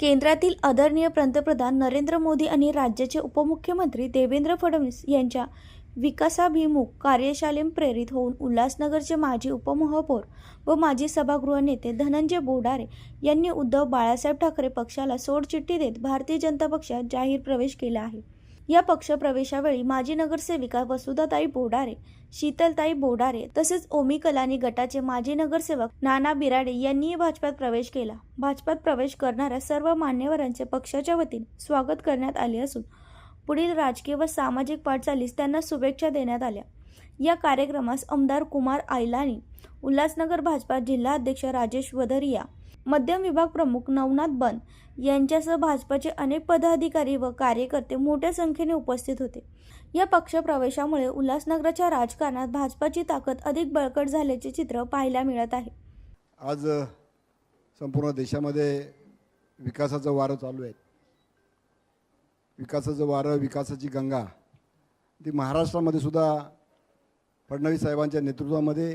केंद्रातील आदरणीय पंतप्रधान नरेंद्र मोदी आणि राज्याचे उपमुख्यमंत्री देवेंद्र फडणवीस यांच्या विकासाभिमुख कार्यशालेम प्रेरित होऊन उल्हासनगरचे माजी उपमहापौर व माजी सभागृह नेते धनंजय बोडारे यांनी उद्धव बाळासाहेब ठाकरे पक्षाला सोडचिठ्ठी देत भारतीय जनता पक्षात जाहीर प्रवेश केला आहे. या पक्षप्रवेशावेळी माजी नगरसेविका वसुधाताई बोडारे शीतलताई बोडारे तसेच ओमी कलानी गटाचे माजी नगरसेवक नाना बिराडे यांनीही भाजपात प्रवेश केला. भाजपात प्रवेश करणाऱ्या सर्व मान्यवरांचे पक्षाच्या वतीने स्वागत करण्यात आले असून पुढील राजकीय व सामाजिक वाटचालीस त्यांना शुभेच्छा देण्यात आल्या. या कार्यक्रमास आमदार कुमार आयलानी उल्हासनगर भाजपा जिल्हा अध्यक्ष राजेश वधरिया मध्यम विभाग प्रमुख नवनाथ बन यांच्यासह भाजपाचे अनेक पदाधिकारी व कार्यकर्ते मोठ्या संख्येने उपस्थित होते. या पक्षप्रवेशामुळे उल्हासनगराच्या राजकारणात भाजपाची ताकद अधिक बळकट झाल्याचे चित्र पाहायला मिळत आहे. आज संपूर्ण देशामध्ये विकासाचं वारं चालू आहे. विकासाचं वारं विकासाची गंगा ती महाराष्ट्रामध्ये सुद्धा फडणवीस साहेबांच्या नेतृत्वामध्ये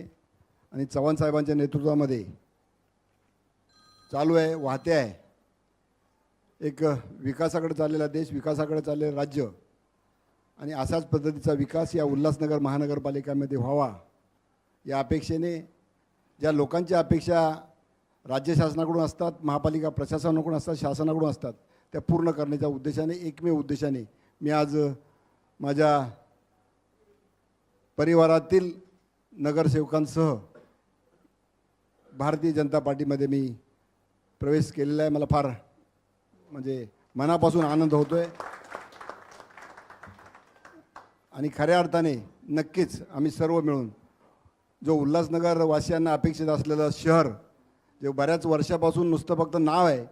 आणि चव्हाण साहेबांच्या नेतृत्वामध्ये चालू आहे वाहते आहे. एक विकासाकडे चाललेला देश विकासाकडे चाललेलं राज्य आणि अशाच पद्धतीचा विकास या उल्हासनगर महानगरपालिकेमध्ये व्हावा. या अपेक्षेने ज्या लोकांच्या अपेक्षा राज्य शासनाकडून असतात महापालिका प्रशासनाकडून असतात शासनाकडून असतात त्या पूर्ण करण्याच्या उद्देशाने एकमेव उद्देशाने मी आज माझ्या परिवारातील नगरसेवकांसह भारतीय जनता पार्टीमध्ये मी प्रवेश केलेला आहे. मला फार म्हणजे मनापासून आनंद होतो आहे आणि खऱ्या अर्थाने नक्कीच आम्ही सर्व मिळून जो उल्हासनगर वासियांना अपेक्षित असलेलं शहर जे बऱ्याच वर्षापासून नुसतं फक्त नाव आहे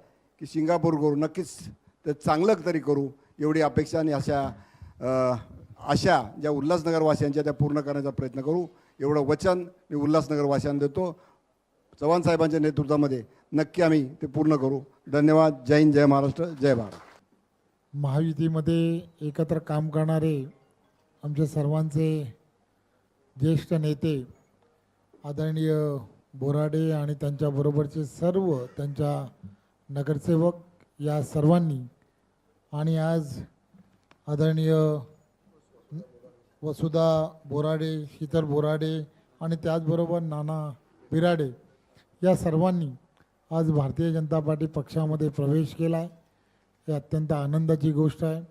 की सिंगापूर करू नक्कीच ते चांगलं तरी करू एवढी अपेक्षा आणि अशा आशा ज्या उल्हासनगरवासियांच्या त्या पूर्ण करण्याचा प्रयत्न करू. एवढं वचन मी उल्हासनगरवासियांना देतो. चव्हाण साहेबांच्या नेतृत्वामध्ये नक्की आम्ही ते पूर्ण करू. धन्यवाद. जय हिंद जय महाराष्ट्र जय भारत. महायुतीमध्ये एकत्र काम करणारे आमच्या सर्वांचे ज्येष्ठ नेते आदरणीय बोराडे आणि त्यांच्याबरोबरचे सर्व त्यांच्या नगरसेवक या सर्वांनी आणि आज आदरणीय वसुधा बोराडे शीतल बोराडे आणि त्याचबरोबर नाना बिराडे या सर्वांनी आज भारतीय जनता पार्टी पक्षामध्ये प्रवेश केला आहे. ही अत्यंत आनंदाची गोष्ट आहे.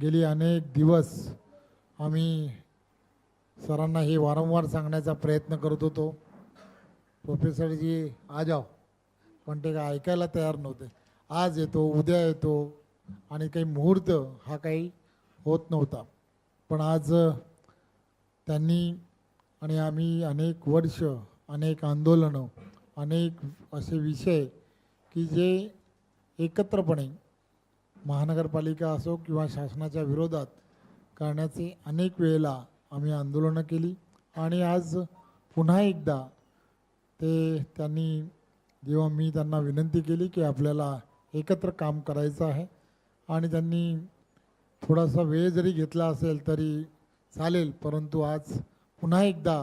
गेली अनेक दिवस आम्ही सरांना हे वारंवार सांगण्याचा प्रयत्न करत होतो. प्रोफेसरजी आ जाओ. पण ते काय ऐकायला तयार नव्हते. आज येतो उद्या येतो आणि काही मुहूर्त हा काही होत नव्हता. पण आज त्यांनी आणि आम्ही अनेक वर्ष अनेक आंदोलनं अनेक असे विषय की जे एकत्रपणे महानगरपालिका असो किंवा शासनाच्या विरोधात करण्याचे अनेक वेळेला आम्ही आंदोलनं केली. आणि आज पुन्हा एकदा ते त्यांनी जेव्हा मी त्यांना विनंती केली की आपल्याला एकत्र काम करायचं आहे आणि त्यांनी थोडासा वेळ जरी घेतला असेल तरी चालेल परंतु आज पुन्हा एकदा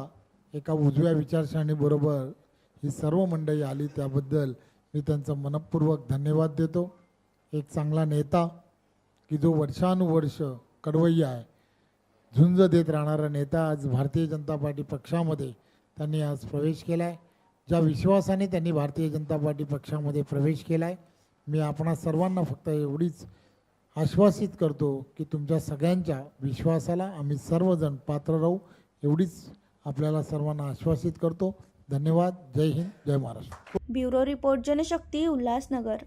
एका उजव्या विचारसरणीबरोबर ही सर्व मंडळी आली त्याबद्दल मी त्यांचं मनपूर्वक धन्यवाद देतो. एक चांगला नेता की जो वर्षानुवर्ष कडवय्या आहे झुंज देत राहणारा नेता आज भारतीय जनता पार्टी पक्षामध्ये त्यांनी आज प्रवेश केला आहे ज्या विश्वासाने त्यांनी भारतीय जनता पार्टी पक्षामध्ये प्रवेश केला आहे मी आपणा सर्वांना फक्त एवढीच आश्वासित करतो की तुमच्या सगळ्यांच्या विश्वासाला आम्ही सर्वजण पात्र राहू एवढीच आपल्याला सर्वांना आश्वासित करतो. धन्यवाद. जय हिंद जय Maharashtra. Bureau report Janshakti Ulhasnagar.